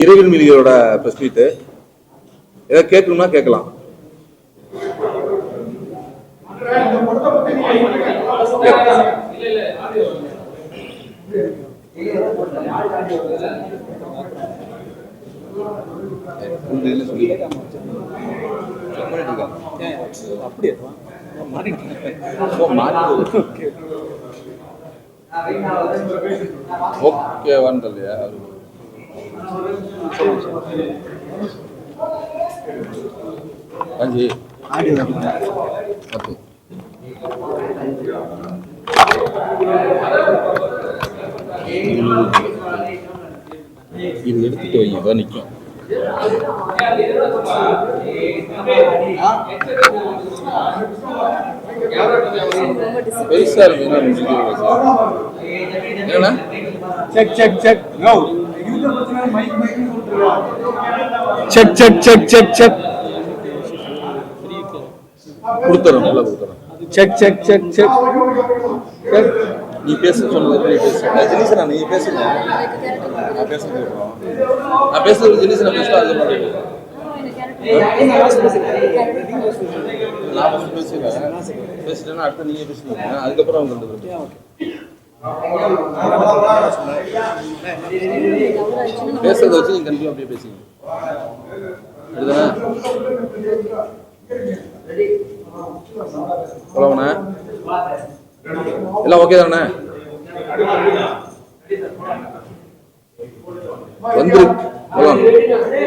இறைவன் மீதிகளோட ப்ரெஸ் மீட்டு ஏதாவது கேட்கணும்னா கேட்கலாம் இந்த இதுல மாறிட்டு. அஞ்சு. பத்து. இது எடுத்துட்டு வைங்க அதான் நிற்கும் பெருசா இருக்குன்னா என்னண்ணா? Check check check check check check check check. கொடுத்துறோம் நல்லா கொடுத்துறோம். Check check check check. Check நீ பேச சொன்னது நீ பேசு? நான் ஜெனிசனா நீ பேசுங்க. நான் பேச சொல்றோம் நான் பேசுறது ஜெனிசனா பேசுறா அது மாதிரி நான் பேசுகிறேன் பேசிட்டேன்னா அடுத்து நீங்கள் பேசுவீங்க அதுக்கப்புறம் அவங்க பேரும் பேசுறத வச்சு நீங்க கண்டிப்பா அப்படியே பேசுங்க. எல்லாம் ஓகே தானே? வந்துரு. போலாம்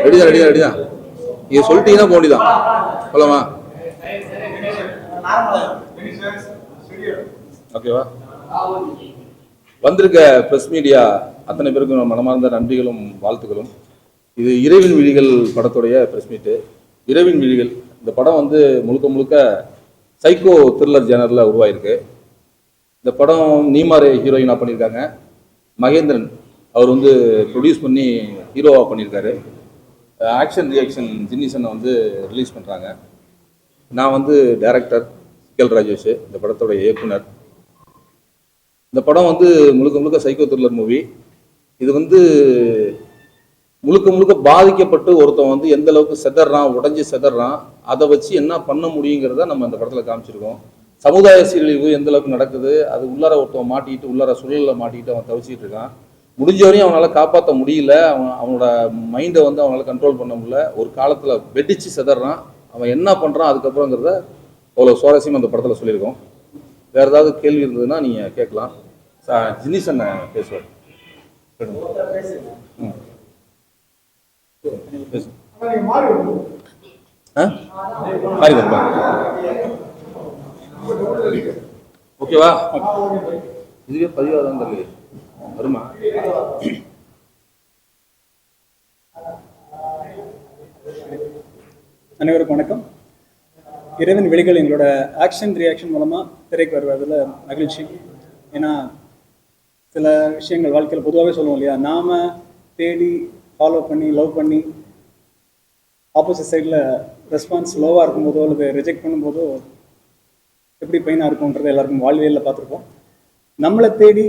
ரெடிதான் ரெடிதான் ரெடிதான் நீங்க சொல்லிட்டீங்கன்னா போக போலாமா ஓகேவா வந்திருக்க ப்ரெஸ் மீடியா அத்தனை பேருக்கும் மனமார்ந்த நன்றிகளும் வாழ்த்துக்களும். இது இறைவின் விழிகள் படத்துடைய ப்ரெஸ் மீட்டு இறைவின் விழிகள். இந்த படம் வந்து முழுக்க முழுக்க சைக்கோ த்ரில்லர் ஜேனரில் உருவாயிருக்கு. இந்த படம் நீமாரே ஹீரோயினாக பண்ணியிருக்காங்க. மகேந்திரன். அவர் வந்து ப்ரொடியூஸ் பண்ணி ஹீரோவாக பண்ணியிருக்காரு. ஆக்ஷன் ரியாக்ஷன் ஜின்னிசனை வந்து ரிலீஸ் பண்ணுறாங்க நான் வந்து டைரக்டர் சிக்கல் ராஜேஷ் இந்த படத்தோட இயக்குனர். இந்த படம் வந்து முழுக்க முழுக்க சைக்கோ த்ரில்லர் மூவி இது வந்து முழுக்க முழுக்க பாதிக்கப்பட்டு ஒருத்தன் வந்து எந்த அளவுக்கு செதறான் உடஞ்சி செதறான் அதை வச்சு என்ன பண்ண முடியுங்கிறத நம்ம இந்த படத்தில் காமிச்சிருக்கோம். சமுதாய சீரழிவு எந்த அளவுக்கு நடக்குது அது உள்ளார ஒருத்தன் மாட்டிக்கிட்டு உள்ளார சூழலில் மாட்டிக்கிட்டு அவன் தவிச்சிட்டு இருக்கான். முடிஞ்ச வரையும் அவனால் காப்பாற்ற முடியல அவன் அவனோட மைண்டை வந்து அவனால் கண்ட்ரோல் பண்ண முடியல. ஒரு காலத்தில் வெடிச்சு செதறான் அவன் என்ன பண்ணுறான் அதுக்கப்புறங்கிறத அவ்வளோ சுவாரஸ்யமாக அந்த படத்தில் சொல்லியிருக்கோம். வேறு ஏதாவது கேள்வி இருந்ததுன்னா நீங்கள் கேட்கலாம். ஜினிஷ் அண்ணன் பேசுவார். ம். பேசு. ஆ? ஓகேவா? இதுவே பதிவாதான் தெரியல வருமா? அனைவருக்கும் வணக்கம். இறைவன் வெளிகள் எங்களோட ஆக்ஷன் ரியாக்ஷன் மூலமாக திரைக்கு வருவதில் மகிழ்ச்சி. ஏன்னா சில விஷயங்கள் வாழ்க்கையில் பொதுவாகவே சொல்லுவோம் இல்லையா? நாம் தேடி ஃபாலோ பண்ணி லவ் பண்ணி ஆப்போசிட் சைடில் ரெஸ்பான்ஸ் லோவாக இருக்கும்போதோ அல்லது ரிஜெக்ட் பண்ணும்போதோ எப்படி பெயினாக இருக்கும்ன்றது எல்லாருக்கும் வாழ்வியலில் பார்த்துருப்போம். நம்மளை தேடி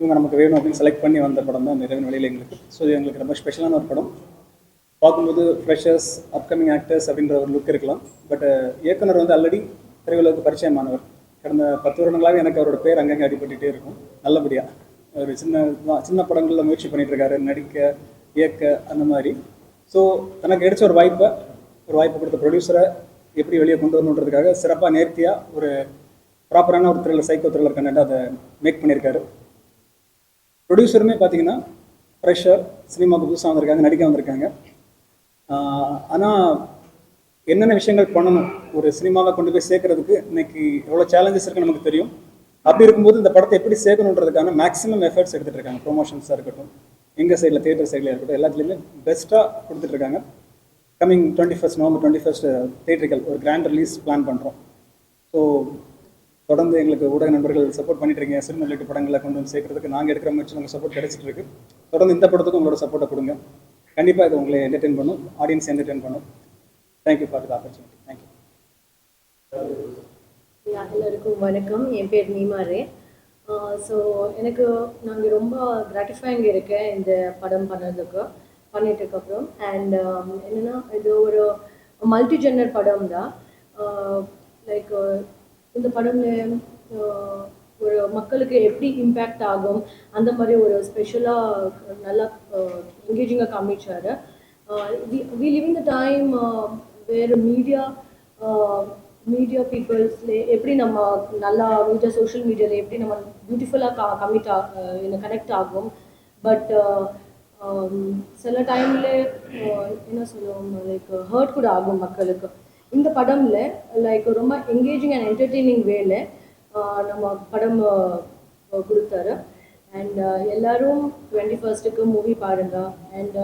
இவங்க நமக்கு வேணும் அப்படின்னு செலக்ட் பண்ணி வந்த படம் தான் நிறைவன் வெளியில் எங்களுக்கு. ஸோ இது எங்களுக்கு ரொம்ப ஸ்பெஷலான ஒரு படம். பார்க்கும்போது ஃப்ரெஷர்ஸ் அப்கமிங் ஆக்டர்ஸ் அப்படின்ற ஒரு லுக் இருக்கலாம். பட் uh, இயக்குனர் வந்து ஆல்ரெடி திரையுலகுக்கு பரிச்சயமானவர். கடந்த பத்து வருடங்களாகவே எனக்கு அவரோட பேர் அங்கங்கே அடிபட்டுகிட்டே இருக்கும். நல்லபடியாக ஒரு சின்ன சின்ன படங்களில் முயற்சி பண்ணிட்டு இருக்காரு நடிக்க இயக்க அந்த மாதிரி. ஸோ தனக்கு கிடைச்ச ஒரு வாய்ப்பை ஒரு வாய்ப்பு கொடுத்த ப்ரொடியூசரை எப்படி வெளியே கொண்டு வரணுன்றதுக்காக சிறப்பாக நேர்த்தியாக ஒரு ப்ராப்பரான ஒரு த்ரில்லர் சைக்கோ த்ரில்லர் கண்டென்ட் அதை மேக் பண்ணியிருக்காரு. ப்ரொடியூசருமே பார்த்தீங்கன்னா ப்ரெஷர் சினிமாவுக்கு புதுசாக வந்திருக்காங்க நடிக்க வந்திருக்காங்க. ஆனால் என்னென்ன விஷயங்கள் பண்ணணும்? ஒரு சினிமாவை கொண்டு போய் சேர்க்கறதுக்கு இன்னைக்கு எவ்வளோ சேலஞ்சஸ் இருக்குன்னு நமக்கு தெரியும். அப்படி இருக்கும்போது இந்த படத்தை எப்படி சேர்க்கணுன்றதுக்கான மேக்ஸிமம் எஃபர்ட்ஸ் எடுத்துட்டு இருக்காங்க. ப்ரொமோஷன்ஸாக இருக்கட்டும் எங்கள் சைடில் தியேட்டர் சைடில் இருக்கட்டும் எல்லாத்துலேயுமே பெஸ்ட்டாக கொடுத்துட்டு இருக்காங்க. Coming twenty first November twenty first தேட்டர்கள் ஒரு கிராண்ட் ரிலீஸ் பிளான் பண்ணுறோம் ஸோ தொடர்ந்து எங்களுக்கு ஊடக நண்பர்கள் சப்போர்ட் பண்ணிட்டு இருக்கீங்க. சினிமா ரிலேட்டட் படங்களை கொண்டு வந்து சேர்க்கறதுக்கு நாங்கள் எடுக்கிற முயற்சி உங்கள் சப்போர்ட் கிடைச்சிட்டு இருக்கு. தொடர்ந்து இந்த படத்துக்கு உங்களோட சப்போர்ட்டை கொடுங்க. கண்டிப்பாக இது உங்களை என்டர்டெயின் பண்ணும் ஆடியன்ஸ் என்டர்டெயின் பண்ணும். Thank you for the opportunity thank you எல்லாருக்கும் வணக்கம். என் பேர் நீமாரு ஸோ எனக்கு நாங்கள் ரொம்ப கிராட்டிஃபைங் இருக்கேன் இந்த படம் பண்ணதுக்கு பண்ணிட்டதுக்கு அப்புறம். அண்ட் um, என்னென்னா இது ஒரு மல்டி ஜென்னர் படம் தான் லைக் இந்த படம் ஒரு மக்களுக்கு எப்படி இம்பேக்ட் ஆகும்? அந்த மாதிரி ஒரு ஸ்பெஷலாக நல்லா என்கேஜிங்காக காமிச்சாரு. வி லிவிங் த டைம் வேறு மீடியா மீடியா பீப்புள்ஸ்ல எப்படி நம்ம நல்லா மீடியா சோஷியல் மீடியாவில் எப்படி நம்ம பியூட்டிஃபுல்லாக கா கமிட் ஆ கனெக்ட் ஆகும்? பட் சில டைம்ல என்ன சொல்லுவோம் லைக் ஹர்ட் கூட ஆகும் மக்களுக்கு. இந்த படம்ல லைக் ரொம்ப என்கேஜிங் அண்ட் என்டர்டெய்னிங் வேலை நம்ம படம் கொடுத்தாரு. அண்ட் எல்லாரும் டுவெண்ட்டி ஃபர்ஸ்ட்டுக்கு மூவி பாருங்க அண்ட்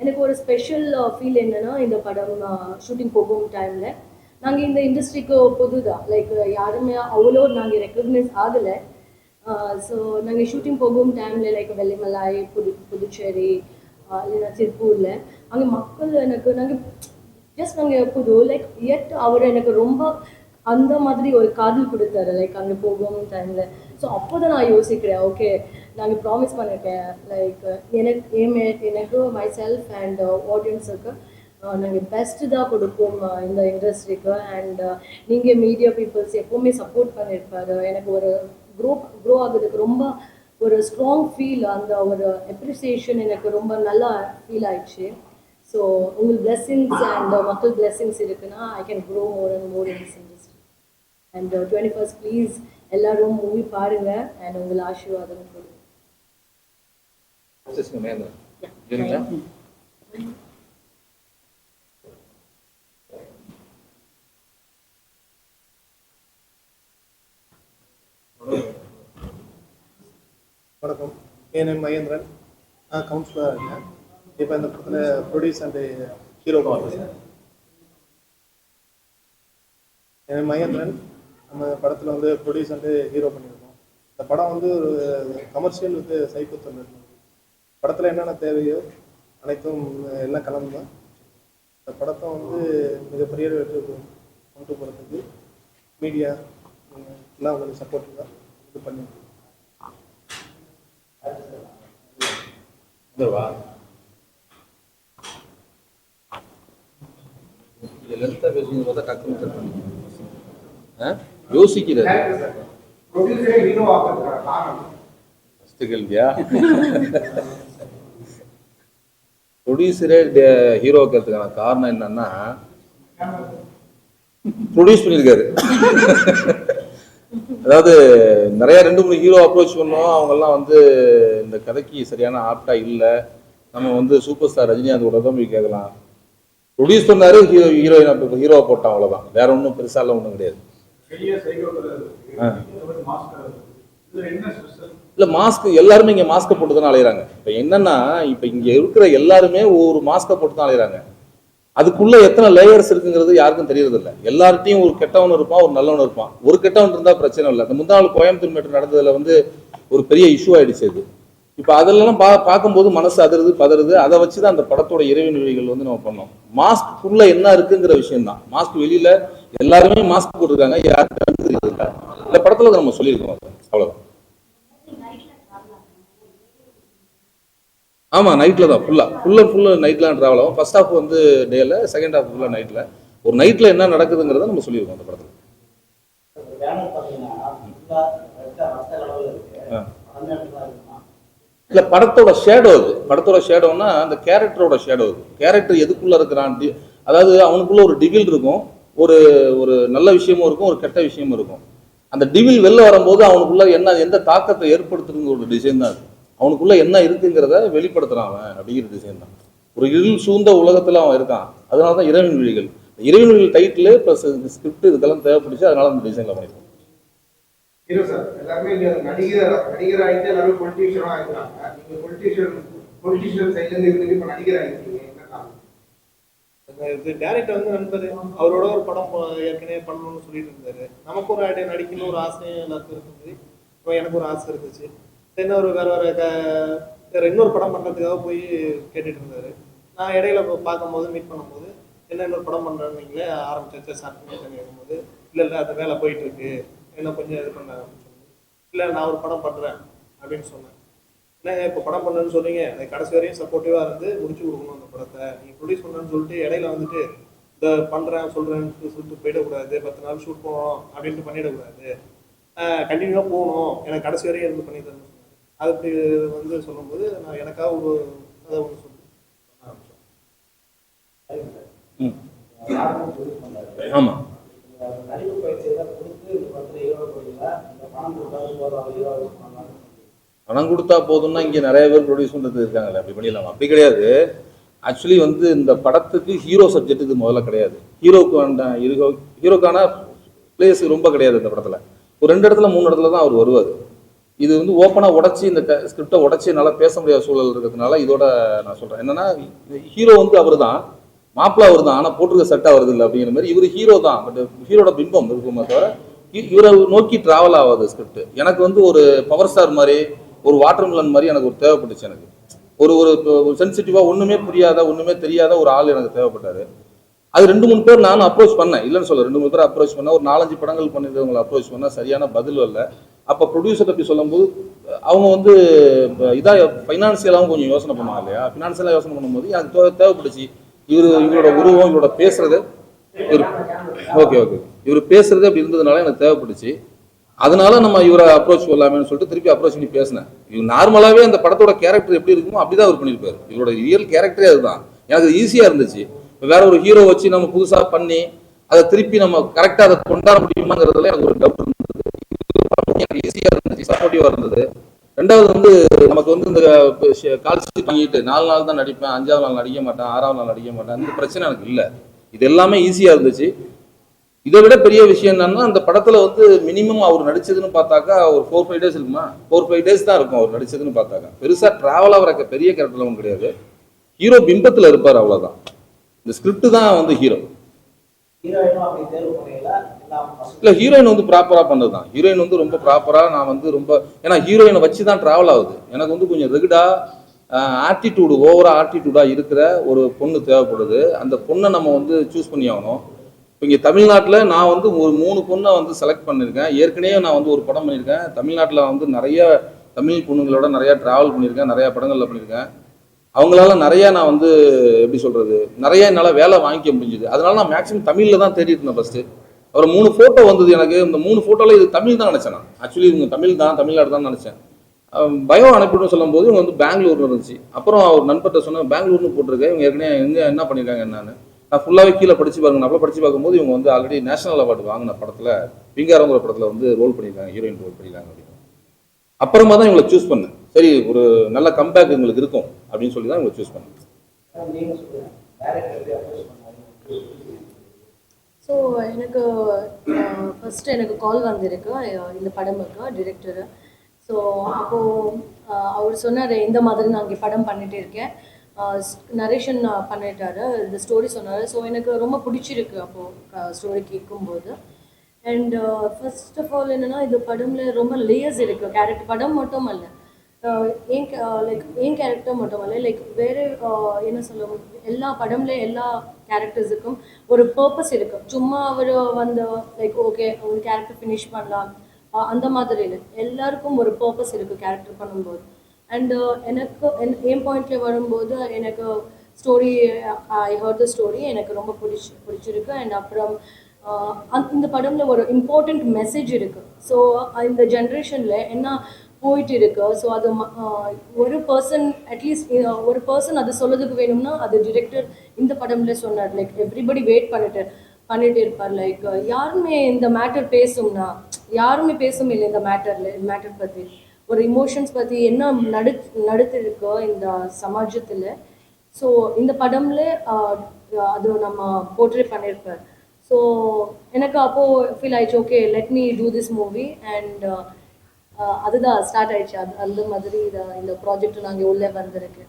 எனக்கு ஒரு ஸ்பெஷல் ஃபீல் என்னன்னா இந்த படம் ஷூட்டிங் போகும் டைமில் நாங்கள் இந்த இண்டஸ்ட்ரிக்கு புதுதான் லைக் யாருமே அவ்வளோ நாங்கள் ரெக்கக்னைஸ் ஆகலை. ஸோ நாங்கள் ஷூட்டிங் போகும் டைமில் லைக் வெள்ளிமலாய் புது புதுச்சேரி இல்லைன்னா திருப்பூரில். அங்கே மக்கள் எனக்கு நாங்கள் ஜஸ்ட் நாங்கள் புது லைக் எட் அவர் எனக்கு ரொம்ப அந்த மாதிரி ஒரு காதல் கொடுத்தாரு லைக் அங்கே போகும் டைமில் ஸோ அப்போ தான் நான் யோசிக்கிறேன் ஓகே நாங்கள் ப்ராமிஸ் பண்ணியிருக்கேன் லைக் எனக்கு ஏமே எனக்கு மை செல்ஃப் அண்ட் ஆடியன்ஸுக்கு நாங்கள் பெஸ்ட்டு தான் கொடுப்போம் uh, இந்த இண்டஸ்ட்ரிக்கு அண்ட் uh, நீங்கள் மீடியா பீப்புள்ஸ் எப்போவுமே சப்போர்ட் பண்ணியிருப்பாரு எனக்கு ஒரு க்ரோ க்ரோ ஆகுறதுக்கு ரொம்ப ஒரு ஸ்ட்ராங் ஃபீல் அந்த ஒரு அப்ரிசியேஷன் எனக்கு ரொம்ப நல்லா ஃபீல் ஆயிடுச்சு. ஸோ உங்கள் blessings அண்ட் uh, மக்கள் blessings இருக்குன்னா I can grow more and more in this industry and twenty first please எல்லாரும் மூவி பாருங்க அண்ட் உங்கள் ஆசீர்வாதம் கொடுங்க. வணக்கம். என் நேம் மகேந்திரன். நான் கவுன்சிலராக இருக்கேன். இப்போ இந்த படத்தில் ப்ரொடியூஸ் அண்டு ஹீரோ என் நேம் மகேந்திரன் நம்ம படத்தில் வந்து ப்ரொடியூஸ் வந்து ஹீரோ பண்ணியிருக்கோம். இந்த படம் வந்து ஒரு கமர்ஷியல் வித் சைக்கோ த்ரில்லர் படத்தில் என்னென்ன தேவையோ அனைத்தும் எல்லாம் கலந்து தான். இந்த படத்தை வந்து மிகப்பெரிய வெற்றி கொண்டு போகிறதுக்கு மீடியா எல்லாம் உங்களுக்கு சப்போர்ட்டிவாக தான். இது பண்ணியிருக்கோம். இந்த வா இது பார்த்தா டக்குனு யோசிக்கிறாரு ப்ரொடியூசரே ஹீரோ ஆகிறதுக்கான காரணம் ஃபஸ்ட்டு கேள்வியா? ப்ரொடியூசரே ஹீரோ வைக்கிறதுக்கான காரணம் என்னன்னா ப்ரொடியூஸ் பண்ணியிருக்காரு. அதாவது நிறைய ரெண்டு மூணு ஹீரோ அப்ரோச் பண்ணோம். அவங்கெல்லாம் வந்து இந்த கதைக்கு சரியான ஆப்டா இல்லை. நம்ம வந்து சூப்பர் ஸ்டார் ரஜினிகாந்த் கூட தான் போய் கேட்கலாம். ப்ரொடியூஸ் பண்ணாரு ஹீரோ ஹீரோயின் ஹீரோவை போட்டான் அவ்வளோதான் வேற ஒன்றும் பெருசாலாம் ஒன்றும் கிடையாது. இல்ல மாஸ்க் எல்லாருமே இங்க மாஸ்க் போட்டு தான் அலையிறாங்க. இப்ப என்னன்னா இப்ப இங்க இருக்கிற எல்லாருமே ஒரு மாஸ்க போட்டு தான் அலையிறாங்க. அதுக்குள்ள எத்தனை லேயர்ஸ் இருக்குங்கிறது யாருக்கும் தெரியறது இல்ல எல்லார்ட்டையும் ஒரு கெட்டவன் இருப்பான் ஒரு நல்லவன் இருப்பான். ஒரு கெட்டவன் இருந்தா பிரச்சனை இல்லை. அந்த முந்தா நாள் கோயம்புத்தூர் மேட்டர் நடந்ததுல வந்து ஒரு பெரிய இஷ்யூ ஆயிடுச்சு அது. இப்ப அதெல்லாம் பா பார்க்கும்போது மனசு அதிருது பதறுது. அதை வச்சு தான் அந்த படத்தோட இறைவன் வழிகள் வந்து நம்ம பண்ணோம். மாஸ்க்குள்ள என்ன இருக்குங்கிற விஷயம் தான் மாஸ்க் வெளியில எல்லாருமே மாஸ்க் போட்டிருக்காங்க. யாருக்கும் இந்த படத்துல நம்ம சொல்லியிருக்கோம். அவ்வளவுதான். ஆமா நைட்ல தான். ஃபுல்லா ஃபுல் அண்ட் ஃபுல்லு நைட்ல ட்ராவல் ஆகும். ஃபர்ஸ்ட் ஹாஃப் வந்து டேல செகண்ட் ஹாஃப் ஃபுல்லா நைட்ல ஒரு நைட்ல என்ன நடக்குதுங்கிறத நம்ம சொல்லியிருக்கோம் அந்த படத்துல. ஆ. இல்லை படத்தோட ஷேடோ அது. படத்தோட ஷேடோன்னா அந்த கேரக்டரோட ஷேடோ அது. கேரக்டர் எதுக்குள்ள இருக்கிறான்? அதாவது அவனுக்குள்ள ஒரு டிவில் இருக்கும். ஒரு ஒரு நல்ல விஷயமும் இருக்கும் ஒரு கெட்ட விஷயமும் இருக்கும். அந்த டிவில் வெளில வரும்போது அவனுக்குள்ள என்ன எந்த தாக்கத்தை ஏற்படுத்துங்கிற ஒரு டிசைன் தான் அது. அவனுக்குள்ள என்ன இருக்குங்கிறத வெளிப்படுத்துறான் அவன் அப்படிங்கிற டிசைன் தான். ஒரு இருள் சூழ்ந்த உலகத்தில் அவன் இருக்கான். அதனால தான் இறைவன் விழிகள். இறைவன் விழிகள் டைட்டில் ப்ளஸ் ஸ்கிரிப்ட் இதுக்கெல்லாம் தேவைப்படுச்சு. அதனால அந்த டிசைனில் பண்ணியிருக்கோம் இருக்கு சார் எல்லாருமே இங்க நடிகர் நடிகர் ஆகிட்டு எல்லாருமே பொலிட்டீஷியனும் ஆயிருக்காங்க நீங்க பொலிட்டீஷியன் பொலிட்டீஷியன் சைட்ல இருந்து இருந்து இப்ப நடிகர் ஆகிருக்கீங்க இது டேரக்டர் வந்து நண்பர் அவரோட ஒரு படம் ஏற்கனவே பண்ணணும்னு சொல்லிட்டு இருந்தாரு. நமக்கு ஒரு ஆடியோ நடிக்கணும் ஒரு ஆசையும் எல்லாத்துக்கும் இருக்குது இப்போ எனக்கு ஒரு ஆசை இருந்துச்சு. தென் ஒரு வேற வேற க- வேற இன்னொரு படம் பண்றதுக்காக போய் கேட்டுட்டு இருந்தாரு. நான் இடையில பார்க்கும்போது மீட் பண்ணும்போது என்ன இன்னொரு படம் பண்றேன்னு நீங்களே ஆரம்பிச்சாச்சு ஸ்டார்ட் பண்ணி கேட்கும்போது இல்லை இல்லை அது வேலை போயிட்டு இருக்கு. என்ன கொஞ்சம் இது பண்ண அப்படின்னு சொன்னாரு இல்லை நான் ஒரு படம் பண்ணுறேன் அப்படின்னு சொன்னேன். என்னங்க இப்போ படம் பண்ணுன்னு சொன்னீங்க? எனக்கு கடைசி வரையும் சப்போர்ட்டிவாக இருந்து முடிச்சு கொடுக்கணும் அந்த படத்தை. நீங்கள் ப்ரொடியூஸ் பண்ணணும்னு சொல்லிட்டு இடையில வந்துட்டு இந்த பண்ணுறேன் சொல்கிறேன்னு சொல்லிட்டு போயிடக்கூடாது. பத்து நாள் ஷூட் போகணும் அப்படின்ட்டு பண்ணிடக்கூடாது. கண்டினியூவாக போகணும். எனக்கு கடைசி வரையும் இருந்து பண்ணி தரணும் அது இப்படி வந்து சொல்லும்போது நான் எனக்காக ஒரு அதை ஒன்று சொல்லி பண்ண ஆமாம் நடிப்பு பயிற்சியெல்லாம் கொடுத்து இந்த படத்துல ஈரோடு போறீங்களா இந்த பணம் கொடுத்தாலும் போதும் ஈரோடு பணம் கொடுத்தா போதும்னா இங்கே நிறைய பேர் ப்ரொடியூஸ் பண்ணுறது இருக்காங்களே அப்படி பண்ணிடலாம். அப்படி கிடையாது. ஆக்சுவலி வந்து இந்த படத்துக்கு ஹீரோ சப்ஜெக்ட் இது முதல்ல கிடையாது. ஹீரோக்கு வேண்டாம் ஹீரோ ஹீரோக்கான பிளேஸ் ரொம்ப கிடையாது இந்த படத்தில். ஒரு ரெண்டு இடத்துல மூணு இடத்துல தான் அவர் வருவார். இது வந்து ஓப்பனாக உடச்சி இந்த ஸ்கிரிப்டை உடச்சி என்னால் பேச முடியாத சூழல் இருக்கிறதுனால இதோட நான் சொல்கிறேன் என்னென்னா ஹீரோ வந்து அவர் தான் மாப்பிளா அவர் தான் ஆனால் போட்டிருக்க செட்டாக வருது இல்லை அப்படிங்கிற மாதிரி இவர் ஹீரோ தான். பட் ஹீரோட பிம்பம் இருக்குமே தவிர இவரை நோக்கி ட்ராவல் ஆகாது ஸ்கிரிப்ட் எனக்கு வந்து ஒரு பவர் ஸ்டார் மாதிரி ஒரு வாட்டர் மிலன் மாதிரி எனக்கு ஒரு தேவைப்பட்டுச்சு எனக்கு. ஒரு ஒரு சென்சிட்டிவாக ஒன்றுமே புரியாத ஒன்றுமே தெரியாத ஒரு ஆள் எனக்கு தேவைப்பட்டாரு. அது ரெண்டு மூணு பேர் நானும் அப்ரோச் பண்ணேன். இல்லைன்னு சொல்ல ரெண்டு மூணு பேர் அப்ரோச் பண்ணேன். ஒரு நாலஞ்சு படங்கள் பண்ணிருக்கவங்களை அப்ரோச் பண்ணால் சரியான பதில் இல்லை. அப்போ ப்ரொடியூசர் பற்றி சொல்லும்போது அவங்க வந்து இதாக ஃபைனான்சியலாகவும் கொஞ்சம் யோசனை பண்ணுவாங்க இல்லையா? ஃபினான்சியலாக யோசனை பண்ணும்போது எனக்கு தேவை- தேவைப்பட்டுச்சு. இவர் இவரோட உருவம் இவரோட பேசுறது இவர் ஓகே ஓகே இவர் பேசுறது அப்படி இருந்ததுனால எனக்கு தேவைப்படுச்சு அதனால நம்ம இவரை அப்ரோச் பண்ணலாமேன்னு சொல்லிட்டு திருப்பி அப்ரோச் பண்ணி பேசினேன். இவர் நார்மலாகவே அந்த படத்தோட கேரக்டர் எப்படி இருக்குமோ அப்படிதான் அவர் பண்ணியிருப்பாரு. இவரோட ரியல் கேரக்டரே அதுதான். எனக்கு ஈஸியாக இருந்துச்சு. இப்போ வேற ஒரு ஹீரோ வச்சு நம்ம புதுசாக பண்ணி அதை திருப்பி நம்ம கரெக்டாக அதை கொண்டாட முடியுமாங்கிறதுல எனக்கு ஒரு டவுட் இருந்தது. எனக்கு ஈஸியாக இருந்துச்சு சப்போர்ட்டிவாக இருந்தது. ரெண்டாவது வந்து நமக்கு வந்து இந்த கால் ஷீட் வாங்கிட்டு நாலு நாள் தான் நடிப்பேன் அஞ்சாவது நாள் நடிக்க மாட்டேன் ஆறாவது நாள் நடிக்க மாட்டேன் இந்த பிரச்சனை எனக்கு இல்லை. இது எல்லாமே ஈஸியாக இருந்துச்சு. இதை விட பெரிய விஷயம் என்னன்னா அந்த படத்தில் வந்து மினிமம் அவர் நடிச்சதுன்னு பார்த்தாக்கா ஒரு ஃபோர் ஃபைவ் டேஸ் இருக்குமா? ஃபோர் ஃபைவ் டேஸ் தான் இருக்கும் அவர் நடிச்சதுன்னு பார்த்தாக்கா. பெருசாக ட்ராவல் ஆகிற பெரிய கேரக்டர்ல ஒன்றும் கிடையாது. ஹீரோ பிம்பத்தில் இருப்பார் அவ்வளோதான் இந்த ஸ்கிரிப்ட் தான் வந்து ஹீரோ இல்லை ஹீரோயின் வந்து ப்ராப்பராக பண்ணது தான் ஹீரோயின் வந்து ரொம்ப ப்ராப்பராக நான் வந்து ரொம்ப ஏன்னா ஹீரோயினை வச்சு தான் ட்ராவல் ஆகுது. எனக்கு வந்து கொஞ்சம் ரெகுடாக ஆட்டிடியூடு ஓவரா ஆட்டிடியூடாக இருக்கிற ஒரு பொண்ணு தேவைப்படுது. அந்த பொண்ணை நம்ம வந்து சூஸ் பண்ணி ஆகணும். இப்போ இங்கே தமிழ்நாட்டில் நான் வந்து ஒரு மூணு பொண்ணை வந்து செலக்ட் பண்ணியிருக்கேன். ஏற்கனவே நான் வந்து ஒரு படம் பண்ணியிருக்கேன். தமிழ்நாட்டில் வந்து நிறைய தமிழ் பொண்ணுங்களோட நிறைய ட்ராவல் பண்ணியிருக்கேன். நிறையா படங்களில் பண்ணியிருக்கேன். அவங்களால நிறையா நான் வந்து எப்படி சொல்கிறது நிறைய என்னால் வேலை வாங்கிக்க முடிஞ்சுது. அதனால நான் மேக்ஸிமம் தமிழில் தான் தேடிட்டு இருந்தேன் ஃபஸ்ட்டு அப்புறம் மூணு ஃபோட்டோ வந்தது எனக்கு. இந்த மூணு ஃபோட்டோவில் இது தமிழ் தான் நினச்சேன் நான். ஆக்சுவலி இவங்க தமிழ் தான் தமிழ்நாடு தான் நினச்சேன். பயோ அனுப்பிடுன்னு சொல்லும்போது இவங்க வந்து பெங்களூர்னு இருந்துச்சு. அப்புறம் அவர் நண்பர்கிட்ட சொன்னேன் பெங்களூர்னு போட்டிருக்கேன் இவங்க ஏற்கனவே எங்கே என்ன பண்ணியிருக்காங்க என்னன்னு? நான் ஃபுல்லாகவே கீழே படிச்சு பாருங்க. நான் படிச்சு பார்க்கும்போது இவங்க வந்து ஆல்ரெடி நேஷனல் அவார்டு வாங்கின படத்தில் பிங்காரங்கிற படத்தில் வந்து ரோல் பண்ணியிருக்காங்க ஹீரோயின் ரோல் பண்ணியிருக்காங்க அப்படின்னு. அப்புறமா தான் இவங்களை சூஸ் பண்ணேன். சரி ஒரு நல்ல கம்பேக் எங்களுக்கு இருக்கும் அப்படின்னு சொல்லி தான் இவங்களை சூஸ் பண்ணேன் மேடம், நீங்க சொல்லுங்க டேரக்டர் எப்படி அப்ரோச் பண்ணாரு ஸோ எனக்கு uh, ஃபஸ்ட்டு எனக்கு கால் வந்திருக்கு. Uh, இந்த படமுக்கு டிரெக்டர் uh, ஸோ அப்போது அவர் சொன்னார் இந்த மாதிரி நான் இங்கே படம் பண்ணிட்டு இருக்கேன். நரேஷன் பண்ணிட்டாரு. இந்த ஸ்டோரி சொன்னார். ஸோ எனக்கு ரொம்ப பிடிச்சிருக்கு அப்போது ஸ்டோரி கேட்கும்போது அண்ட் ஃபர்ஸ்ட் ஆஃப் ஆல் என்னன்னா இந்த படம்ல ரொம்ப லேயர்ஸ் இருக்குது கேரக்டர் படம் மட்டும் அல்ல. என் ஏன் லைக் ஏன் கேரக்டர் மட்டும் லைக் வேறு என்ன சொல்ல எல்லா படம்ல எல்லா கேரக்டர்ஸுக்கும் ஒரு பர்பஸ் இருக்கும் சும்மா அவர் வந்து லைக் ஓகே ஒரு கேரக்டர் ஃபினிஷ் பண்ணலாம். அந்த மாதிரி இல்லை. எல்லாருக்கும் ஒரு பர்பஸ் இருக்குது கேரக்டர் பண்ணும்போது. அண்டு எனக்கு என் என் பாயிண்ட்ல வரும்போது எனக்கு story I heard the story எனக்கு ரொம்ப பிடிச்சி பிடிச்சிருக்கு. அண்ட் அப்புறம் அந்த- இந்த படம்ல ஒரு இம்பார்ட்டண்ட் மெசேஜ் இருக்குது ஸோ இந்த ஜென்ரேஷனில் என்ன போயிட்டு இருக்கு ஸோ அது ம- ஒரு பர்சன் அட்லீஸ்ட் ஒரு பர்சன் அது சொல்லதுக்கு வேணும்னா அது டிரெக்டர் இந்த படம்ல சொன்னார். லைக் எவ்ரிபடி வெயிட் பண்ணிட்டு பண்ணிட்டு இருப்பார். லைக் யாருமே இந்த மேட்டர் பேசும்னா யாருமே பேசும் இல்லை இந்த மேட்டர்ல மேட்டர் பத்தி. ஒரு இமோஷன்ஸ் பத்தி என்ன நடு நடத்திருக்கோ இந்த சமாஜத்துல. ஸோ இந்த படம்ல அது நம்ம போர்ட்ரே பண்ணியிருப்பார் ஸோ எனக்கு அப்போது ஃபீல் ஆயிடுச்சு okay let me do this movie and அதுதான் ஸ்டார்ட் ஆயிடுச்சு. அது அந்த மாதிரி இந்த ப்ராஜெக்ட் நாங்கள் உள்ளே வந்திருக்கு?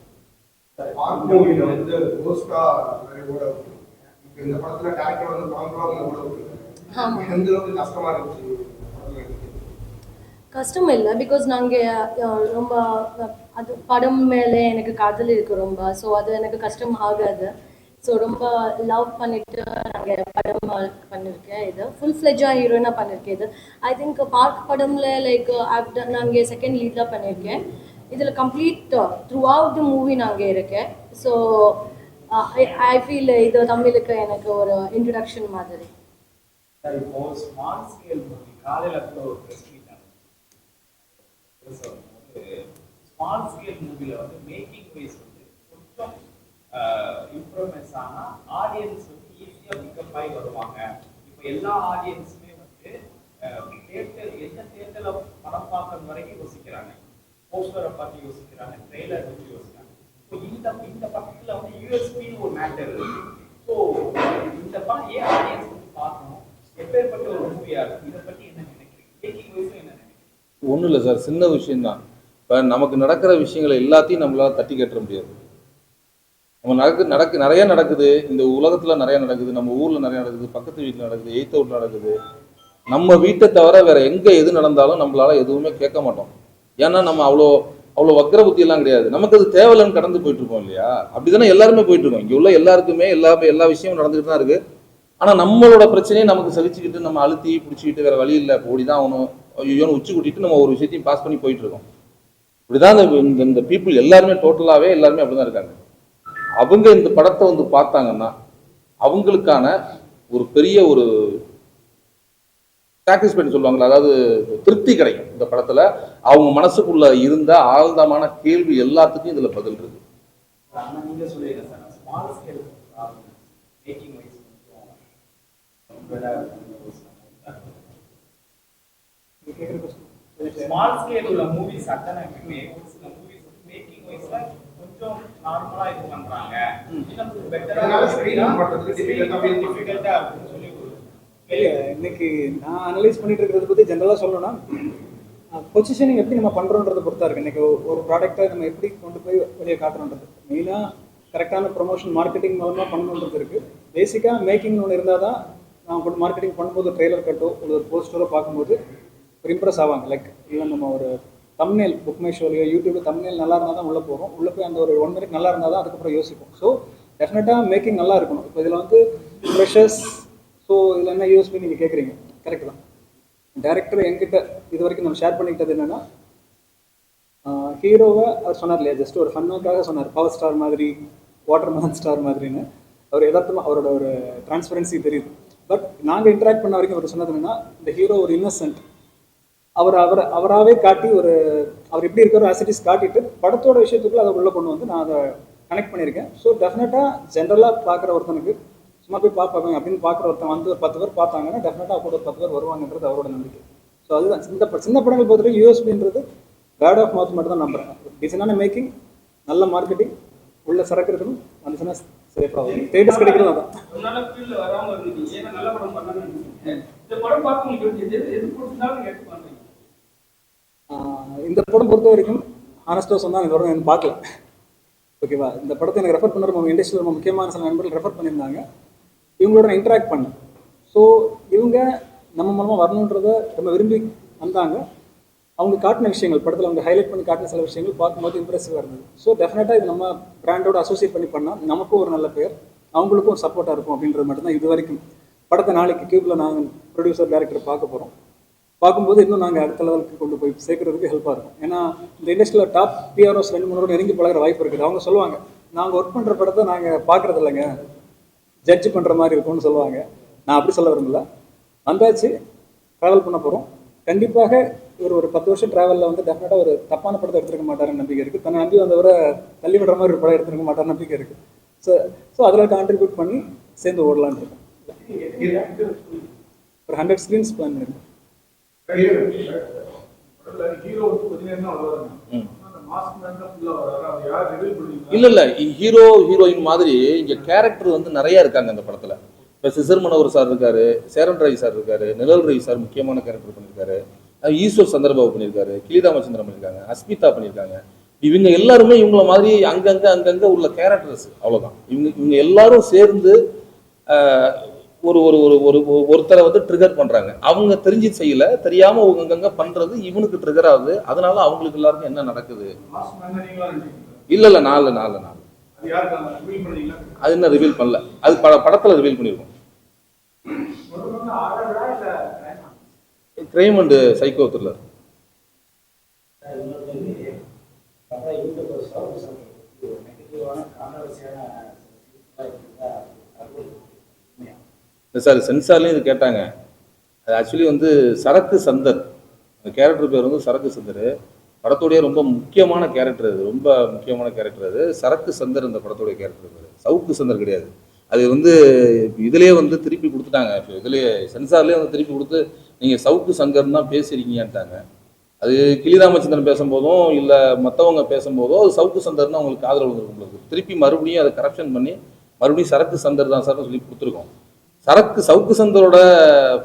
கஷ்டம் இல்லை பிகாஸ் நாங்கள் ரொம்ப அது படம் மேலே எனக்கு காதல் இருக்கு ரொம்ப. ஸோ அது எனக்கு கஷ்டம் ஆகாது. ஸோ ரொம்ப லவ் பண்ணிட்டு நாங்கள் படம் பண்ணியிருக்கேன் இது. ஃபுல் ஃப்ளெஜாக ஹீரோயினாக பண்ணியிருக்கேன் இது. ஐ திங்க் பார்க் படம்ல லைக் நாங்கள் செகண்ட் லீடாக பண்ணியிருக்கேன் இதில் complete throughout the movie நான் uh, அங்கே இருக்கேன். ஸோ ஐ ஃபீல் இது தமிழுக்கு எனக்கு ஒரு இன்ட்ரடக்ஷன் மாதிரி. ஸ்மால் ஸ்கேல் மூவியில் வந்து மேக்கிங் வைஸ் வந்து கொஞ்சம் இம்ப்ரூவ்மெண்ட்ஸ் ஆனால் ஆடியன்ஸ் வந்து ஈஸியாக பிக்கப் ஆகி வருவாங்க. இப்போ எல்லா ஆடியன்ஸுமே வந்து தேட்டர் எந்த தேட்டரில் படம் பார்க்குற வரைக்கும் யோசிக்கிறாங்க. போஸ்டரை பார்த்து யோசிக்கிறாங்க ட்ரெய்லர் வச்சு யோசிக்கிறாங்க. இப்போ இந்த இந்த பக்கத்தில் வந்து யூஎஸ்பின்னு ஒரு மேட்டர் ஸோ இந்த படம் ஏன் ஆடியன்ஸ் வந்து பார்க்கணும்? எப்பேற்பட்ட ஒரு மூவியாக இருக்கும்? இதை பற்றி என்ன நினைக்கிறீங்க? மேக்கிங் வயசும் என்ன நினைக்கிறீங்க? ஒன்றும் இல்லை சார் சின்ன விஷயம்தான். இப்போ நமக்கு நடக்கிற விஷயங்களை எல்லாத்தையும் நம்மளால் தட்டி கட்ட முடியாது. நம்ம நடக்கு நடக்கு நிறைய நடக்குது. இந்த உலகத்தில் நிறைய நடக்குது. நம்ம ஊரில் நிறைய நடக்குது. பக்கத்து வீட்டில் நடக்குது. எய்த்த வீட்டில் நடக்குது. நம்ம வீட்டை தவிர வேற எங்கே எது நடந்தாலும் நம்மளால எதுவுமே கேட்க மாட்டோம். ஏன்னா நம்ம அவ்வளோ அவ்வளோ வக்ர புத்தியெல்லாம் கிடையாது. நமக்கு அது தேவையில்லைன்னு கடந்து போயிட்டு இருக்கோம் இல்லையா? அப்படிதானே எல்லாருமே போயிட்டு இருக்கோம் இங்கே உள்ள எல்லாருக்குமே எல்லா எல்லா விஷயமும் நடந்துகிட்டு தான் இருக்கு. ஆனால் நம்மளோட பிரச்சனையை நமக்கு சலிச்சுக்கிட்டு நம்ம அழுத்தி பிடிச்சிக்கிட்டு வேற வழி இல்லை. ஓடி தான் ஆகணும். ஐயோன்னு உச்சி கூட்டிட்டு நம்ம ஒரு விஷயத்தையும் பாஸ் பண்ணி போயிட்டு இருக்கோம் இப்படிதான் இந்த- இந்த இந்த பீப்புள் எல்லாருமே டோட்டலாகவே எல்லாருமே அப்படிதான் இருக்காங்க. அவங்க இந்த படத்தை வந்து பார்த்தாங்கன்னா அவங்களுக்கான ஒரு பெரிய ஒரு சாட்டிஸ்ஃபைட் சொல்லுவாங்களா அதாவது திருப்தி கிடைக்கும் இந்த படத்துல. அவங்க மனசுக்குள்ள இருந்த ஆழ்ந்தமான கேள்வி எல்லாத்துக்கும் இதுல பதில் இருக்கு. ஸ்மால் ஸ்கேல் உள்ள மூவிஸ் அத்தனை மேக்கிங் வைஸ்ல கொஞ்சம் நார்மலா இது பண்றாங்க. இன்னும் பெட்டரா பண்றதுக்கு டிஃபிகல்ட்டா இருக்குன்னு சொல்லி இன்னைக்கு நான் அனலைஸ் பண்ணிட்டு இருக்கிறத பத்தி ஜென்ரலாக சொல்லணும்னா பொசிஷனிங் எப்படி நம்ம பண்றோன்றதை பொறுத்தா இருக்கு. இன்னைக்கு ஒரு- ப்ராடக்ட்டை நம்ம எப்படி கொண்டு போய் வெளியே காட்டுறோன்றது. மெயினாக கரெக்டான ப்ரொமோஷன் மார்க்கெட்டிங் மூலமாக பண்ணணுன்றது இருக்கு. பேசிக்காக மேக்கிங் ஒன்று இருந்தால் தான் நான் கொண்டு மார்க்கெட்டிங் பண்ணும்போது ட்ரெய்லர் கட்டோ இல்லை ஒரு போஸ்டரோ பார்க்கும்போது ஒரு இம்ப்ரெஸ் ஆவாங்க. லைக் ஈவன் நம்ம ஒரு தம்னேல் புக் மை ஷோலையோ யூடியூப்ல தம்னேல் நல்லா இருந்தால் தான் உள்ளே போகிறோம் உள்ளே போய் அந்த ஒரு ஒன் மினிட் நல்லா இருந்தால் தான் அதுக்கப்புறம் யோசிப்போம். ஸோ டெஃபினட்டாக மேக்கிங் நல்லா இருக்கணும். இப்போ இதில் வந்து ஃப்ரெஷர்ஸ் ஸோ இதில் என்ன யூஎஸ்பி நீங்கள் கேட்குறீங்க கரெக்ட் தான். டேரக்டர் என்கிட்ட இது வரைக்கும் நம்ம ஷேர் பண்ணிக்கிட்டது என்னன்னா ஹீரோவை அவர் சொன்னார் இல்லையா ஜஸ்ட் ஒரு ஃபன்னுக்காக சொன்னார். பவர் ஸ்டார் மாதிரி வாட்டர் மேன் ஸ்டார் மாதிரின்னு. அவர் எதார்த்தமாக அவரோட ஒரு டிரான்ஸ்பரன்சி தெரியுது. பட் நாங்கள் இன்ட்ராக்ட் பண்ண வரைக்கும் அவர் சொன்னது என்னென்னா இந்த ஹீரோ ஒரு இன்னசென்ட் அவர் அவர் அவராகவே காட்டி ஒரு அவர் எப்படி இருக்காரோ ஆசிட்டிஸ் காட்டிட்டு படத்தோட விஷயத்துக்குள்ள அதை உள்ளே கொண்டு வந்து நான் அதை கனெக்ட் பண்ணியிருக்கேன். ஸோ டெஃபினட்டாக ஜென்ரலாக பார்க்குற ஒருத்தனுக்கு சும்மா போய் பார்ப்பாங்க அப்படின்னு பார்க்குற ஒருத்தன் வந்து ஒரு பத்து பேர் பார்த்தாங்கன்னா டெஃபினட்டாக கூட ஒரு பத்து பேர் வருவாங்கன்றது அவரோட நம்பிக்கை. ஸோ அதுதான். சின்ன சின்ன படங்கள் பொறுத்தவரைக்கும் யூஎஸ்பின்றது கார்ட் ஆஃப் மவுத் மட்டும் தான் நம்புறேன். டிசைனான மேக்கிங் நல்ல மார்க்கெட்டிங் உள்ள சரக்கு இருக்கணும் வந்துச்சுன்னா சேஃபாக ஸ்டேட்டஸ் கிடைக்கிறது அதான். நல்ல படம் இந்த படம் பார்த்து உங்களுக்கு எது எது பிடிச்சிருந்தாலும் கேட்டு பண்ணுறீங்க இந்த படம் பொறுத்த வரைக்கும் ஆனஸ்டாக சொன்னால் இந்த படம் பார்க்கல. ஓகேவா இந்த படத்தை எனக்கு ரெஃபர் பண்ணுற நம்ம இண்டஸ்ட்ரியில் ரொம்ப முக்கியமான சில நண்பர்கள் ரெஃபர் பண்ணியிருந்தாங்க. இவங்களோட நான் இன்ட்ராக்ட் பண்ணேன். ஸோ இவங்க நம்ம மூலமாக வரணுன்றத ரொம்ப விரும்பி வந்தாங்க. அவங்க காட்டின விஷயங்கள் படத்தில் அவங்க ஹைலைட் பண்ணி காட்டின சில விஷயங்கள் பார்க்கும்போது இம்ப்ரெசிவாக இருந்தது. ஸோ டெஃபினட்டாக இது நம்ம பிராண்டோட அசோசியேட் பண்ணி பண்ணால் நமக்கும் ஒரு நல்ல பேர் அவங்களுக்கும் சப்போர்ட்டாக இருக்கும் அப்படின்றது மட்டும்தான் இது வரைக்கும். படத்தை நாளைக்கு கியூபில் நாங்கள் ப்ரொடியூசர் டேரக்டர் பார்க்க போகிறோம் பார்க்கும்போது இன்னும் நாங்கள் அடுத்த லெவலுக்கு கொண்டு போய் சேர்க்கறதுக்கு ஹெல்ப்பாக இருக்கும். ஏன்னா இந்த இண்டஸ்ட்ரியில் டாப் பிஆர்ஓஸ் ரெண்டு மூணு நெருங்கி பழகுற வாய்ப்பு இருக்குது. அவங்க சொல்லுவாங்க நாங்கள் ஒர்க் பண்ணுற படத்தை நாங்கள் பார்க்குறது இல்லைங்க. ஜட்ஜ் பண்ணுற மாதிரி இருக்கும்னு சொல்லுவாங்க. நான் அப்படி சொல்ல விரும்பல. வந்தாச்சு ட்ராவல் பண்ண போகிறோம் கண்டிப்பாக இவர் ஒரு பத்து வருஷம் ட்ராவலில் வந்து டெஃபினட்டாக ஒரு தப்பான படத்தை எடுத்துருக்க மாட்டாருன்னு நம்பிக்கை இருக்குது தன்னை நம்பி வந்தவரை தள்ளி விடுற மாதிரி ஒரு படம் எடுத்துருக்க மாட்டார் நம்பிக்கை இருக்குது ஸோ ஸோ அதில் கான்ட்ரிபியூட் பண்ணி சேர்ந்து ஓடலான்னு இருக்கோம். ஒரு ஹண்ட்ரட் ஸ்க்ரீன்ஸ் பிளான் பண்ணிருக்கோம். இல்ல இல்ல. ஹீரோ ஹீரோயின் மாதிரி இங்க கேரக்டர் வந்து நிறைய இருக்காங்க இந்த படத்துல. இப்ப சிசர் மனோகர் சார் இருக்காரு சேரன் ரவி சார் இருக்காரு நிழல் ரவி சார் முக்கியமான கேரக்டர் பண்ணியிருக்காரு ஈஸ்வர் சந்திரபாபு பண்ணியிருக்காரு கிளிதாமச்சந்திரன் பண்ணியிருக்காங்க அஸ்மிதா பண்ணியிருக்காங்க இவங்க எல்லாருமே இவங்கள மாதிரி அங்கங்க அங்கங்க உள்ள கேரக்டர்ஸ் அவ்வளவுதான். இவங்க இவங்க எல்லாரும் சேர்ந்து ஒரு ஒரு ஒரு ஒரு ஒருத்தரை வந்து ட்ரிகர் பண்றாங்க. அவங்க தெரிஞ்சு செய்யல தெரியாம அவங்கங்க பண்றது இவனுக்கு ட்ரிகர் ஆகுது. அதனால அவங்களுக்கு எல்லாருக்கும் என்ன நடக்குது? இல்லை இல்லை இல்ல இல்ல நாலு நாலு நாலு. அது என்ன ரிவீல் இன்னும் பண்ணல. அது பட படத்துல ரிவீல் பண்ணிருக்கோம். Crime and psycho thriller sir சென்சார்லேயும் இது கேட்டாங்க. அது ஆக்சுவலி வந்து சரக்கு சந்தர். அந்த கேரக்டர் பேர் வந்து சரக்கு சந்தர். படத்துடைய ரொம்ப முக்கியமான கேரக்டர் அது. ரொம்ப முக்கியமான கேரக்டர் அது. சரக்கு சந்தர் இந்த படத்துடைய கேரக்டர் பேர். சவுக்கு சந்தர் கிடையாது. அது வந்து இதுலேயே வந்து திருப்பி கொடுத்துட்டாங்க. இப்போ சென்சார்லேயே வந்து திருப்பி கொடுத்து நீங்கள் சவுக்கு சங்கர்னு தான் பேசுறீங்கன்ட்டாங்க அது கிளிராமச்சந்திரன் பேசும்போதும் இல்லை மற்றவங்க பேசும்போதோ அது சவுக்கு சந்தர்னு அவங்களுக்கு காதல் விழுந்திருக்கும் உங்களுக்கு திருப்பி மறுபடியும் அதை கரப்ஷன் பண்ணி மறுபடியும் சரக்கு சந்தர் தான் சார்னு சொல்லி கொடுத்துருக்கோம். சரக்கு சவுக்கு சந்தரோட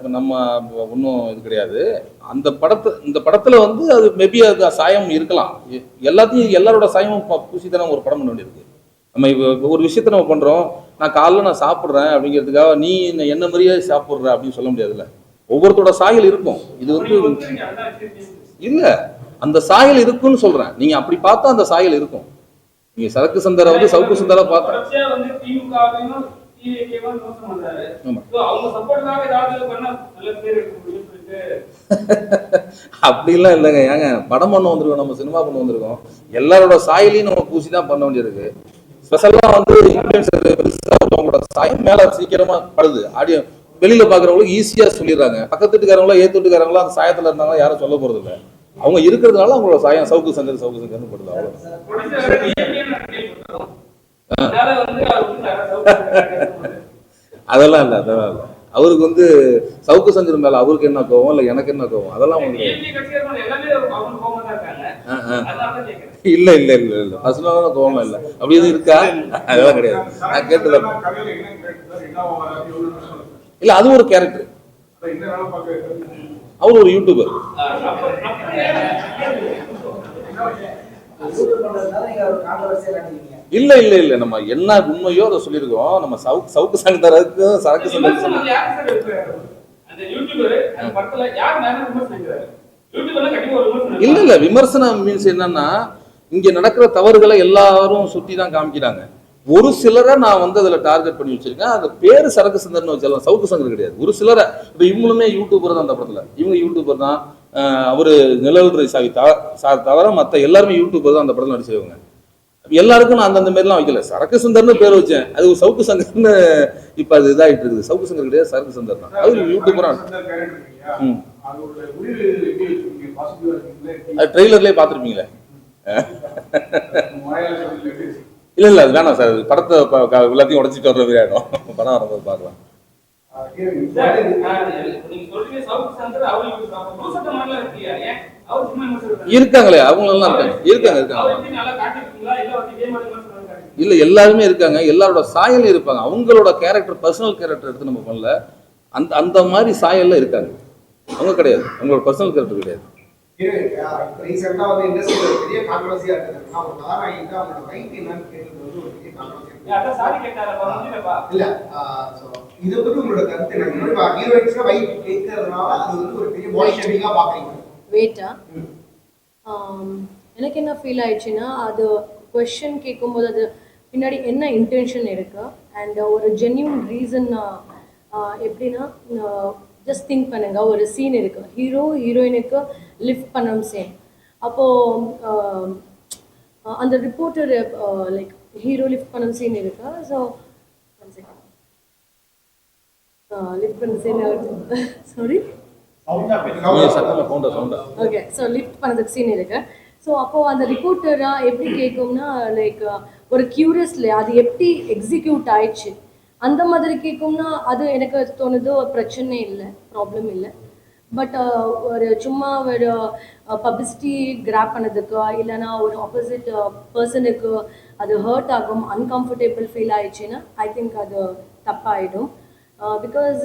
நம்ம ஒன்றும் இது கிடையாது. அந்த படத்தை இந்த படத்துல வந்து அது மேபி அது சாயம் இருக்கலாம். எ- எல்லாத்தையும் எல்லாரோட சாயமும் பூசி தானே ஒரு படம் பண்ண வேண்டியிருக்கு. நம்ம இப்போ ஒரு விஷயத்த நம்ம பண்ணுறோம் நான் காலைல நான் சாப்பிட்றேன் அப்படிங்கிறதுக்காக நீ என்ன- என்ன மாதிரியே சாப்பிட்ற அப்படின்னு சொல்ல முடியாதுல்ல. ஒவ்வொருத்தரோட சாயல் இருக்கும். இது வந்து இல்லை. அந்த சாயல் இருக்குன்னு சொல்றேன். நீங்க அப்படி பார்த்தா அந்த சாயல் இருக்கும். நீங்க சரக்கு சந்தரை வந்து சவுக்கு சந்தரை பார்த்தா அப்படிலாம் இல்லைங்க. ஏங்க படம் பண்ண வந்திருக்கோம் நம்ம சினிமா பண்ண வந்திருக்கோம். எல்லாரோட சாயலையும் நம்ம பூசி தான் பண்ண வேண்டியிருக்கு. ஸ்பெஷலாக வந்து அவங்களோட சாயம் மேல சீக்கிரமா படுது. ஆடியோ வெளியில பாக்குறவங்களுக்கு ஈஸியா சொல்லிடுறாங்க. பக்கத்து வீட்டுக்காரங்களோ ஏத்து வீட்டுக்காரங்களோ அந்த சாயத்துல இருந்தாங்களோ யாரும் சொல்ல போறது இல்ல அவங்க இருக்கிறதுனால அவங்களோட சாயம் சவுக்கு சங்கர் சவுக்கு சங்கர்னு படுது அவ்வளோ அதெல்லாம் இல்லை அதெல்லாம் இல்லை. அவருக்கு வந்து சவுக்கு சங்கர் மேல அவருக்கு என்ன கோவம் இல்ல எனக்கு என்ன கோவம்? அதெல்லாம் இல்ல. இல்ல இல்ல இல்ல பர்சனலான கோவம் இல்ல. அப்படி எதுவும் இருக்கா? அதெல்லாம் கிடையாது. நான் கேட்டது இல்ல அது ஒரு கேரக்டர் அவர் ஒரு யூடியூபர் இல்ல இல்ல இல்ல. நம்ம என்ன உண்மையோ அதை சொல்லியிருக்கோம். நம்ம சவுக்கு சவுக்கு சங்கத்தருக்கு சரக்கு சங்கருக்கு இல்ல இல்ல. விமர்சனம் மீன்ஸ் என்னன்னா இங்க நடக்கிற தவறுகளை எல்லாரும் சுத்தி தான் காமிக்கிறாங்க. ஒரு சிலரை நான் வந்து அதுல டார்கெட் பண்ணி வச்சிருக்கேன். அந்த பேரு சரக்கு சந்தர்னு வச்சிடலாம் சவுக்கு சங்கர் கிடையாது. ஒரு சிலரை இப்ப இவங்களுமே யூடியூபர் தான் அந்த படத்துல. இவங்க யூடியூபர் தான். அவரு நிழல் சாவி தவிர மத்த எல்லாருமே யூடியூபர் தான் அந்த படத்துல நடிச்சவங்க எல்லாருக்கும் நான் அந்தந்த மாதிரிலாம் வைக்கல. சரக்கு சுந்தர்னு பேர் வச்சேன். அது சவுக்கு சங்கர்னு இப்ப அது இதாயிட்டு இருக்குது. சவுக்கு சங்கர் கிடையாது சரக்கு சந்தர் தான். அது யூடியூபரா ம். அது ட்ரெய்லர்லயே பார்த்துருப்பீங்களே. இல்லை இல்லை இல்ல இல்ல அது வேணாம் சார். படத்தை எல்லாத்தையும் உடச்சிட்டு வர்ற மாதிரி ஆகிடும் படம் வரும்போது பார்க்கலாம். இருக்காங்களே அவங்க எல்லாம் இருக்காங்க. இருக்காங்க இருக்காங்க. இல்ல எல்லாருமே இருக்காங்க. எல்லாரோட சாயலும் இருப்பாங்க. அவங்களோட கேரக்டர் பர்சனல் கேரக்டர் எடுத்து நம்ம பண்ணல. அந்த அந்த மாதிரி சாயல்ல இருக்காங்க. அவங்க கிடையாது. அவங்களோட பர்சனல் கேரக்டர் கிடையாது. இப்ப வந்து ஒரு பெரிய அவங்களோட என்னன்னு கேட்டது வந்து ஒரு பெரிய இல்ல, இதை உங்களோட கருத்து என்ன? இப்ப கேட்கறதுனால அது வந்து ஒரு பெரிய. வெயிட்டா. எனக்கு என்ன ஃபீல் ஆயிடுச்சுன்னா அது கொஷின் கேட்கும்போது அது பின்னாடி என்ன இன்டென்ஷன் இருக்கு? அண்ட் ஒரு ஜென்யூன் ரீசன் எப்படின்னா ஜஸ்ட் திங்க் பண்ணுங்க. ஒரு சீன் இருக்கு. ஹீரோ ஹீரோயினுக்கு லிஃப்ட் பண்ணணும் சீன் அப்போது அந்த ரிப்போர்ட்டர் லைக் ஹீரோ லிஃப்ட் பண்ணணும் சீன் இருக்கு? ஸோ லிஃப்ட் பண்ண scene sorry okay so lift பண்ணதுக்கு சீன் இருக்கு. ஸோ அப்போ அந்த ரிப்போர்ட்டரா எப்படி கேட்கும்னா லைக் ஒரு கியூரியஸ்ல அது எப்படி எக்ஸிக்யூட் ஆயிடுச்சு? அந்த மாதிரி கேட்கும்னா அது எனக்கு தோணுது ஒரு பிரச்சனை இல்லை ப்ராப்ளம் இல்லை. பட் uh, ஒரு சும்மா ஒரு பப்ளிசிட்டி கிராப் பண்ணதுக்கு இல்லைன்னா ஒரு ஆப்போசிட் பர்சனுக்கு uh, அது ஹர்ட் ஆகும் அன்கம்ஃபர்டபுள் ஃபீல் ஆயிடுச்சுன்னா ஐ திங்க் அது தப்பாயிடும். பிகாஸ்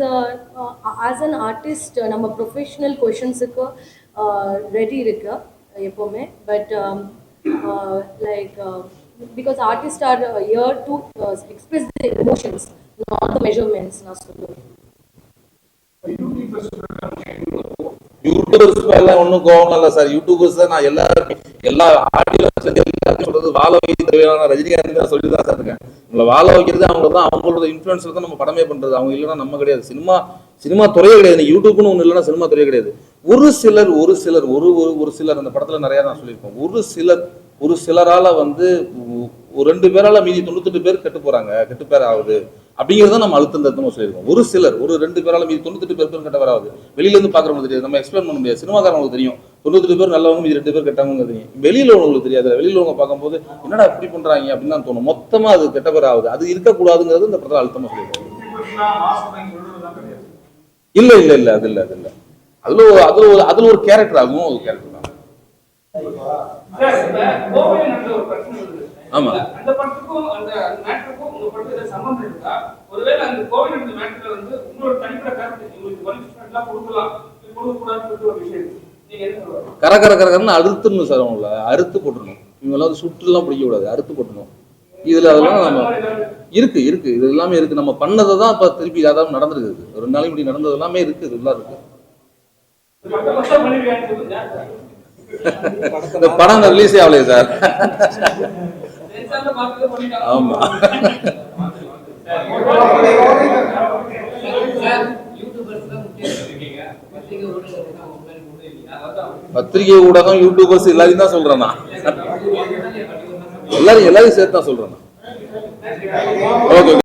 ஆஸ் அன் ஆர்டிஸ்ட் நம்ம ப்ரொஃபஷ்னல் கொஷின்ஸுக்கு ரெடி இருக்கு எப்போவுமே. But like because artist are here to express the emotions not the measurements நான் சொல்லுவேன். யூடியூபர்ஸ் எல்லாம் ஒன்றும் கோவம் இல்லை சார். யூடியூபர்ஸ் தான் நான் எல்லாருமே எல்லா ஆடியோ எல்லாருமே சொல்றது. வாழ வைக்க தேவையான ரஜினிகாந்த் தான் சொல்லி தான் சார் இருக்கேன். உங்களை வாழ வைக்கிறது அவங்க தான். அவங்களோட இன்ஃபுளுன்ஸ்ல தான் நம்ம படமே பண்றது. அவங்க இல்லைன்னா நம்ம கிடையாது. சினிமா சினிமா துறையே கிடையாது. யூடியூப்னு ஒன்று இல்லைன்னா சினிமா துறையே கிடையாது. ஒரு சிலர் ஒரு சிலர் ஒரு ஒரு ஒரு சிலர் அந்த படத்துல நிறைய நான் சொல்லியிருப்பேன். ஒரு சிலர் ஒரு சிலரால வந்து ஒரு ரெண்டு பேரால மீதி தொண்ணூத்தெட்டு பேர் கெட்டு போறாங்க. கெட்டு பேர் ஆகுது. அப்படிங்கிறத நம்ம அழுத்தம் திருத்தமாக சொல்லியிருக்கோம். ஒரு சிலர் ஒரு ரெண்டு பேரால இது தொண்ணூத்தெட்டு பேர் பேரும் கெட்ட வராது. வெளியில இருந்து பார்க்குறவங்களுக்கு தெரியாது. நம்ம எக்ஸ்பிளைன் பண்ண முடியாது. சினிமாக்காரங்களுக்கு தெரியும். தொண்ணூத்தெட்டு பேர் நல்லவங்க மீதி ரெண்டு பேர் கெட்டவங்க தெரியும். வெளியில உள்ளவங்களுக்கு தெரியாது. வெளியில உள்ளவங்க பார்க்கும்போது என்னடா இப்படி பண்றாங்க? அப்படின்னு தான் தோணும். மொத்தமா அது கெட்ட பேர் ஆகுது. அது இருக்கக்கூடாதுங்கிறது இந்த படத்தில் அழுத்தமா சொல்லியிருக்கோம் இல்ல இல்ல இல்ல அது இல்ல அது இல்ல. அதுல ஒரு அதுல ஒரு அதுல ஒரு கேரக்டர் ஆகும் ஒரு கேரக்டர் தான். ஆமா. அந்த படத்துக்கும் அந்த மேட்டருக்கும் உங்க படத்துக்கு சம்பந்தம் இருக்கா? ஒருவேளை அந்த கோவில் நடந்த மேட்டர்ல வந்து உங்களோட தனிப்பட்ட கருத்து உங்களுக்கு பனிஷ்மெண்ட் எல்லாம் கொடுக்கலாம். இது கொடுக்கக்கூடாதுன்னு ஒரு விஷயம் இருக்கு. நீங்க என்ன சொல்றீங்க கர கர கரகரன்னு அறுத்துடணும் சார் அவங்கள. அறுத்து போட்டுருணும் இவங்கெல்லாம் வந்து சுட்டுலாம் பிடிக்க கூடாது அறுத்து போட்டுணும் இதுல அதெல்லாம் நம்ம இருக்கு இருக்கு. இது எல்லாமே இருக்கு. நம்ம பண்ணதை தான் இப்ப திருப்பி அதாவது நடந்திருக்குது. ஒரு ரெண்டு நாளைக்கு முன்னாடி நடந்தது எல்லாமே இருக்கு. இதெல்லாம் இருக்கு இந்த படம் ரிலீஸே ஆகலையே சார் ஆமா. பத்திரிகை ஊடகம் யூடியூபர்ஸ் எல்லாரையும் தான் சொல்றேன்? நான் எல்லாரும் எல்லாரையும் சேர்த்து தான் சொல்றேன்? ஓகே.